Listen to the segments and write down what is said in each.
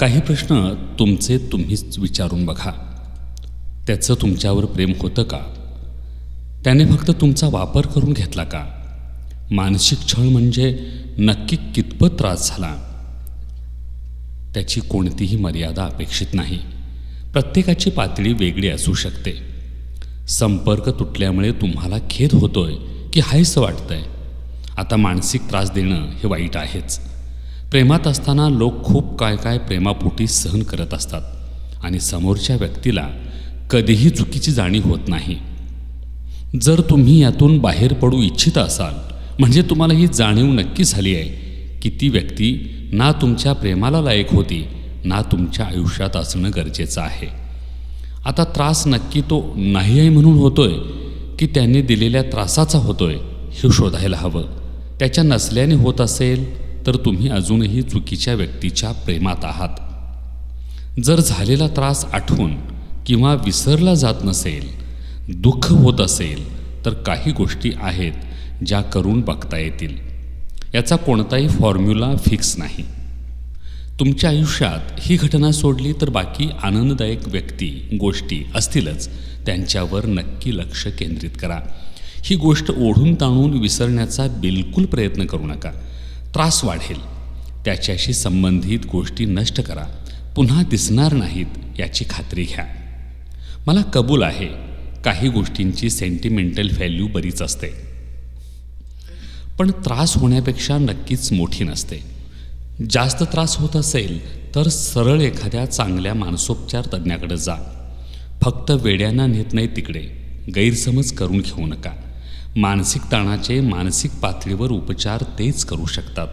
काही प्रश्न तुमचे तुम्हीच विचारून बघा. त्याचं तुमच्यावर प्रेम होतं का? त्याने फक्त तुमचा वापर करून घेतला का? मानसिक छळ म्हणजे नक्की कितपत त्रास झाला? त्याची कोणतीही मर्यादा अपेक्षित नाही. प्रत्येकाची पातळी वेगळी असू शकते. संपर्क तुटल्यामुळे तुम्हाला खेद होतोय की हायसं वाटतंय. आता मानसिक त्रास देणं हे वाईट आहेच. प्रेमात असताना लोक खूप काय काय प्रेमापोटी सहन करत असतात आणि समोरच्या व्यक्तीला कधीही चुकीची जाणीव होत नाही. जर तुम्ही यातून बाहेर पडू इच्छित असाल म्हणजे तुम्हाला ही जाणीव नक्की झाली आहे की ती व्यक्ती ना तुमच्या प्रेमाला लायक होती ना तुमच्या आयुष्यात असणं गरजेचं आहे. आता त्रास नक्की तो नाही आहे म्हणून होतोय की त्यांनी दिलेल्या त्रासाचा होतोय हे शोधायला हवं. त्याच्या नसल्याने होत असेल तर तुम्ही अजूनही चुकीच्या व्यक्तीच्या प्रेमात आहात. जर झालेला त्रास आठवून किंवा विसरला जात नसेल दुःख होत असेल तर काही गोष्टी आहेत ज्या करून बघता येतील. याचा कोणताही फॉर्म्युला फिक्स नाही. तुमच्या आयुष्यात ही घटना सोडली तर बाकी आनंददायक व्यक्ती गोष्टी असतीलच. त्यांच्यावर नक्की लक्ष केंद्रित करा. ही गोष्ट ओढून ताणून विसरण्याचा बिलकुल प्रयत्न करू नका. त्रास वाढेल. त्याच्याशी संबंधित गोष्टी नष्ट करा. पुन्हा दिसणार नाहीत याची खात्री घ्या. मला कबूल आहे. काही गोष्टींची सेंटिमेंटल व्हॅल्यू बरीच असते. पण त्रास होण्यापेक्षा नक्कीच मोठी नसते. जास्त त्रास होत असेल तर सरळ एखाद्या चांगल्या मानसोपचार तज्ज्ञाकडे जा. फक्त वेड्यांना नेत नाही तिकडे. गैरसमज करून घेऊ नका. मानसिक ताणाचे मानसिक पातळीवर उपचार तेच करू शकतात.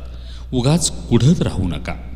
उगाच कुढत राहू नका.